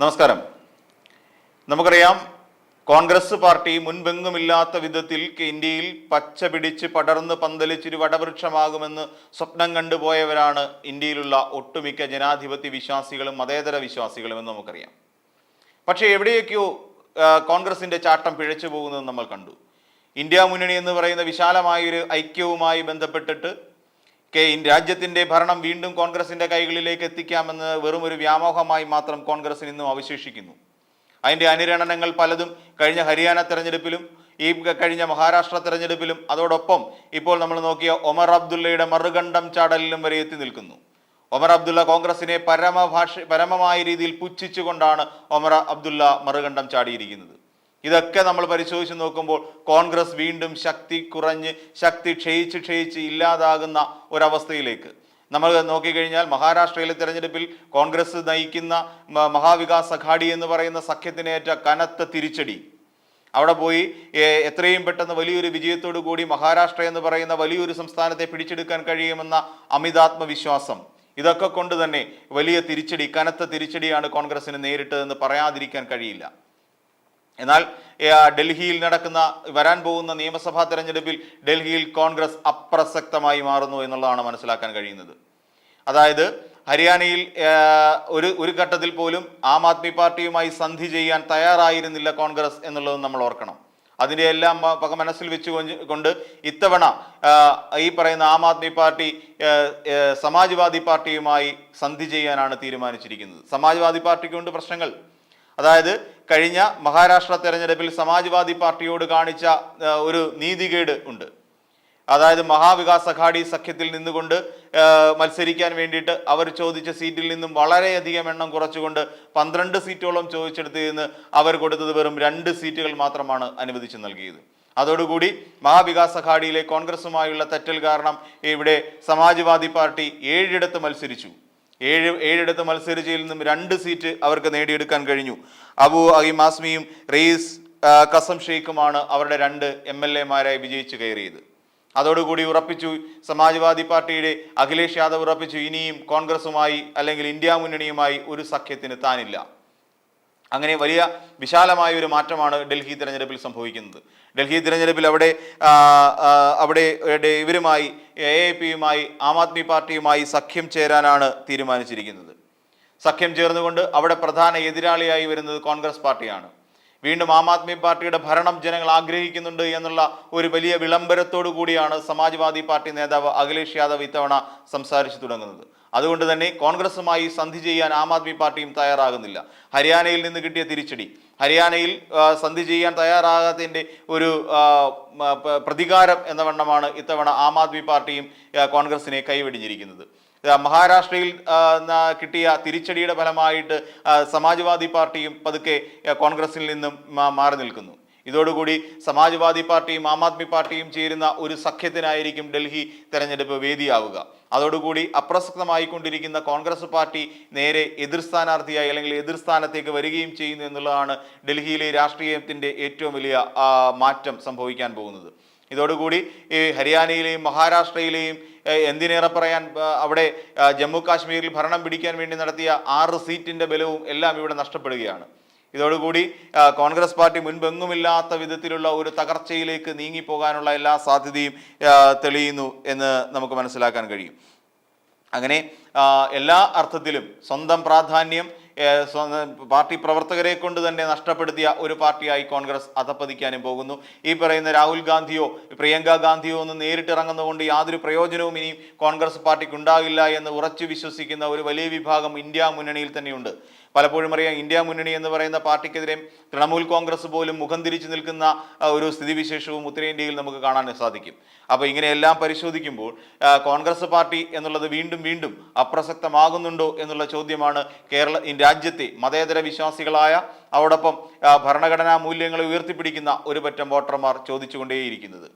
നമസ്കാരം. നമുക്കറിയാം കോൺഗ്രസ് പാർട്ടി മുൻപെങ്ങുമില്ലാത്ത വിധത്തിൽ ഇന്ത്യയിൽ പച്ച പിടിച്ച് പടർന്ന് പന്തലിച്ചൊരു വടവൃക്ഷമാകുമെന്ന് സ്വപ്നം കണ്ടുപോയവരാണ് ഇന്ത്യയിലുള്ള ഒട്ടുമിക്ക ജനാധിപത്യ വിശ്വാസികളും മതേതര വിശ്വാസികളും എന്ന് നമുക്കറിയാം. പക്ഷേ എവിടെയൊക്കെയോ കോൺഗ്രസിന്റെ ചാട്ടം പിഴച്ചു പോകുന്നത് നമ്മൾ കണ്ടു. ഇന്ത്യ മുന്നണി എന്ന് പറയുന്ന വിശാലമായൊരു ഐക്യവുമായി ബന്ധപ്പെട്ടിട്ട് കെ രാജ്യത്തിന്റെ ഭരണം വീണ്ടും കോൺഗ്രസിന്റെ കൈകളിലേക്ക് എത്തിക്കാമെന്ന് വെറും ഒരു വ്യാമോഹമായി മാത്രം കോൺഗ്രസ് ഇന്നും അവശേഷിക്കുന്നു. അതിന്റെ അനുരണനങ്ങൾ പലതും കഴിഞ്ഞ ഹരിയാന തെരഞ്ഞെടുപ്പിലും ഈ കഴിഞ്ഞ മഹാരാഷ്ട്ര തെരഞ്ഞെടുപ്പിലും അതോടൊപ്പം ഇപ്പോൾ നമ്മൾ നോക്കിയ ഒമർ അബ്ദുള്ളയുടെ മറുകണ്ഠം ചാടലിലും വരെ എത്തി നിൽക്കുന്നു. ഒമർ അബ്ദുള്ള കോൺഗ്രസിനെ പരമഭാഷ പരമമായ രീതിയിൽ പുച്ഛിച്ചുകൊണ്ടാണ് ഒമർ അബ്ദുള്ള മറുകണ്ഠം ചാടിയിരിക്കുന്നത്. ഇതൊക്കെ നമ്മൾ പരിശോധിച്ച് നോക്കുമ്പോൾ കോൺഗ്രസ് വീണ്ടും ശക്തി കുറഞ്ഞ് ശക്തി ക്ഷയിച്ച് ക്ഷയിച്ച് ഇല്ലാതാകുന്ന ഒരവസ്ഥയിലേക്ക്. നമ്മൾ നോക്കിക്കഴിഞ്ഞാൽ മഹാരാഷ്ട്രയിലെ തെരഞ്ഞെടുപ്പിൽ കോൺഗ്രസ് നയിക്കുന്ന മഹാവികാസ് അഘാടി എന്ന് പറയുന്ന സഖ്യത്തിനേറ്റ കനത്ത തിരിച്ചടി. അവിടെ പോയി എത്രയും പെട്ടെന്ന് വലിയൊരു വിജയത്തോടു കൂടി മഹാരാഷ്ട്ര എന്ന് പറയുന്ന വലിയൊരു സംസ്ഥാനത്തെ പിടിച്ചെടുക്കാൻ കഴിയുമെന്ന അമിതാത്മവിശ്വാസം. ഇതൊക്കെ കൊണ്ട് തന്നെ വലിയ തിരിച്ചടി കനത്ത തിരിച്ചടിയാണ് കോൺഗ്രസിന് നേരിട്ടതെന്ന് പറയാതിരിക്കാൻ കഴിയില്ല. എന്നാൽ ഡൽഹിയിൽ നടക്കുന്ന വരാൻ പോകുന്ന നിയമസഭാ തെരഞ്ഞെടുപ്പിൽ ഡൽഹിയിൽ കോൺഗ്രസ് അപ്രസക്തമായി മാറുന്നു എന്നുള്ളതാണ് മനസ്സിലാക്കാൻ കഴിയുന്നത്. അതായത് ഹരിയാനയിൽ ഒരു ഒരു ഘട്ടത്തിൽ പോലും ആം ആദ്മി പാർട്ടിയുമായി സന്ധി ചെയ്യാൻ തയ്യാറായിരുന്നില്ല കോൺഗ്രസ് എന്നുള്ളത് നമ്മൾ ഓർക്കണം. അതിന്റെ എല്ലാം പക മനസ്സിൽ വെച്ച് കൊണ്ട് ഇത്തവണ ഈ പറയുന്ന ആം ആദ്മി പാർട്ടി സമാജ്വാദി പാർട്ടിയുമായി സന്ധി ചെയ്യാനാണ് തീരുമാനിച്ചിരിക്കുന്നത്. സമാജ്വാദി പാർട്ടിക്കുണ്ട് പ്രശ്നങ്ങൾ. അതായത് കഴിഞ്ഞ മഹാരാഷ്ട്ര തെരഞ്ഞെടുപ്പിൽ സമാജ്വാദി പാർട്ടിയോട് കാണിച്ച ഒരു നീതികേട് ഉണ്ട്. അതായത് മഹാവികാസ് അഘാഡി സഖ്യത്തിൽ നിന്നുകൊണ്ട് മത്സരിക്കാൻ വേണ്ടിയിട്ട് അവർ ചോദിച്ച സീറ്റിൽ നിന്നും വളരെയധികം എണ്ണം കുറച്ചുകൊണ്ട് പന്ത്രണ്ട് സീറ്റോളം ചോദിച്ചെടുത്ത് നിന്ന് അവർ കൊടുത്തത് വെറും രണ്ട് സീറ്റുകൾ മാത്രമാണ് അനുവദിച്ചു നൽകിയത്. അതോടുകൂടി മഹാവികാസ് അഘാഡിയിലെ കോൺഗ്രസുമായുള്ള തെറ്റൽ കാരണം ഇവിടെ സമാജ്വാദി പാർട്ടി ഏഴിടത്ത് മത്സരിച്ചു. ഏഴ് ഏഴിടത്ത് മത്സരിച്ചതിൽ നിന്നും രണ്ട് സീറ്റ് അവർക്ക് നേടിയെടുക്കാൻ കഴിഞ്ഞു. അബു അഹിം ആസ്മിയും റെയ്സ് കസം ഷെയ്ഖുമാണ് അവരുടെ രണ്ട് എം എൽ എമാരായി വിജയിച്ചു കയറിയത്. അതോടുകൂടി ഉറപ്പിച്ചു സമാജ്വാദി പാർട്ടിയുടെ അഖിലേഷ് യാദവ് ഉറപ്പിച്ചു ഇനിയും കോൺഗ്രസുമായി അല്ലെങ്കിൽ ഇന്ത്യ മുന്നണിയുമായി ഒരു സഖ്യത്തിന് താനില്ല. അങ്ങനെ വലിയ വിശാലമായ ഒരു മാറ്റമാണ് ഡൽഹി തിരഞ്ഞെടുപ്പിൽ സംഭവിക്കുന്നത്. ഡൽഹി തിരഞ്ഞെടുപ്പിൽ അവിടെ അവിടെ ഇവരുമായി എ ഐ പിയുമായി ആം ആദ്മി പാർട്ടിയുമായി സഖ്യം ചേരാനാണ് തീരുമാനിച്ചിരിക്കുന്നത്. സഖ്യം ചേർന്നുകൊണ്ട് അവിടെ പ്രധാന എതിരാളിയായി വരുന്നത് കോൺഗ്രസ് പാർട്ടിയാണ്. വീണ്ടും ആം ആദ്മി പാർട്ടിയുടെ ഭരണം ജനങ്ങൾ ആഗ്രഹിക്കുന്നുണ്ട് എന്നുള്ള ഒരു വലിയ വിളംബരത്തോടു കൂടിയാണ് സമാജ്വാദി പാർട്ടി നേതാവ് അഖിലേഷ് യാദവ് ഇത്തവണ സംസാരിച്ചു തുടങ്ങുന്നത്. അതുകൊണ്ട് തന്നെ കോൺഗ്രസുമായി സന്ധി ചെയ്യാൻ ആം ആദ്മി പാർട്ടിയും തയ്യാറാകുന്നില്ല. ഹരിയാനയിൽ നിന്ന് കിട്ടിയ തിരിച്ചടി ഹരിയാനയിൽ സന്ധി ചെയ്യാൻ തയ്യാറാകാത്തതിന്റെ ഒരു പ്രതികാരം എന്ന വണ്ണമാണ് ഇത്തവണ ആം ആദ്മി പാർട്ടിയും കോൺഗ്രസിനെ കൈവെടിഞ്ഞിരിക്കുന്നത്. മഹാരാഷ്ട്രയിൽ കിട്ടിയ തിരിച്ചടിയുടെ ഫലമായിട്ട് സമാജ്വാദി പാർട്ടിയും പതുക്കെ കോൺഗ്രസിൽ നിന്നും മാറി നിൽക്കുന്നു. ഇതോടുകൂടി സമാജ്വാദി പാർട്ടിയും ആം ആദ്മി പാർട്ടിയും ചേരുന്ന ഒരു സഖ്യത്തിനായിരിക്കും ഡൽഹി തെരഞ്ഞെടുപ്പ് വേദിയാവുക. അതോടുകൂടി അപ്രസക്തമായിക്കൊണ്ടിരിക്കുന്ന കോൺഗ്രസ് പാർട്ടി നേരെ എതിർ സ്ഥാനാർത്ഥിയായി അല്ലെങ്കിൽ എതിർ സ്ഥാനത്തേക്ക് വരികയും ചെയ്യുന്നു എന്നുള്ളതാണ് ഡൽഹിയിലെ രാഷ്ട്രീയത്തിന്റെ ഏറ്റവും വലിയ മാറ്റം സംഭവിക്കാൻ പോകുന്നത്. ഇതോടുകൂടി ഈ ഹരിയാനയിലെയും മഹാരാഷ്ട്രയിലെയും എന്തിനേറെ പറയാൻ അവിടെ ജമ്മു കാശ്മീരിൽ ഭരണം പിടിക്കാൻ വേണ്ടി നടത്തിയ ആറ് സീറ്റിന്റെ ബലവും എല്ലാം ഇവിടെ നഷ്ടപ്പെടുകയാണ്. ഇതോടുകൂടി കോൺഗ്രസ് പാർട്ടി മുൻപെങ്ങുമില്ലാത്ത വിധത്തിലുള്ള ഒരു തകർച്ചയിലേക്ക് നീങ്ങിപ്പോകാനുള്ള എല്ലാ സാധ്യതയും തെളിയുന്നു എന്ന് നമുക്ക് മനസ്സിലാക്കാൻ കഴിയും. അങ്ങനെ എല്ലാ അർത്ഥത്തിലും സ്വന്തം പ്രാധാന്യം പാർട്ടി പ്രവർത്തകരെ കൊണ്ട് തന്നെ നഷ്ടപ്പെടുത്തിയ ഒരു പാർട്ടിയായി കോൺഗ്രസ് അധപ്പതിക്കാനും പോകുന്നു. ഈ പറയുന്ന രാഹുൽ ഗാന്ധിയോ പ്രിയങ്ക ഗാന്ധിയോ ഒന്നും നേരിട്ടിറങ്ങുന്നതുകൊണ്ട് യാതൊരു പ്രയോജനവും ഇനിയും കോൺഗ്രസ് പാർട്ടിക്ക് ഉണ്ടാകില്ല എന്ന് ഉറച്ചു വിശ്വസിക്കുന്ന ഒരു വലിയ വിഭാഗം ഇന്ത്യ മുന്നണിയിൽ തന്നെയുണ്ട്. പലപ്പോഴും അറിയാം ഇന്ത്യ മുന്നണി എന്ന് പറയുന്ന പാർട്ടിക്കെതിരെ തൃണമൂൽ കോൺഗ്രസ് പോലും മുഖം തിരിച്ചു നിൽക്കുന്ന ഒരു സ്ഥിതിവിശേഷവും ഉത്തരേന്ത്യയിൽ നമുക്ക് കാണാൻ സാധിക്കും. അപ്പോൾ ഇങ്ങനെയെല്ലാം പരിശോധിക്കുമ്പോൾ കോൺഗ്രസ് പാർട്ടി എന്നുള്ളത് വീണ്ടും വീണ്ടും അപ്രസക്തമാകുന്നുണ്ടോ എന്നുള്ള ചോദ്യമാണ് കേരള രാജ്യത്തെ മതേതര വിശ്വാസികളായ അവിടൊപ്പം ഭരണഘടനാ മൂല്യങ്ങളെ ഉയർത്തിപ്പിടിക്കുന്ന ഒരു പറ്റം വോട്ടർമാർ ചോദിച്ചുകൊണ്ടേയിരിക്കുന്നത്.